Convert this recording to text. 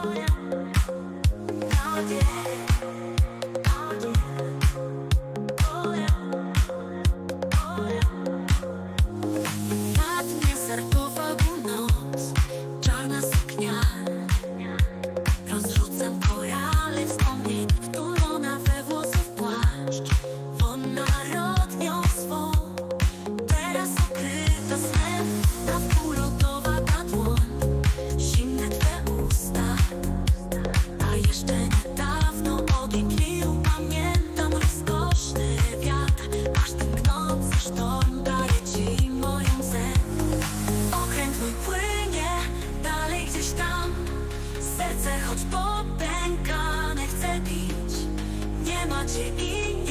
Oh yeah. Oh yeah. choć popękane chcę pić Nie macie i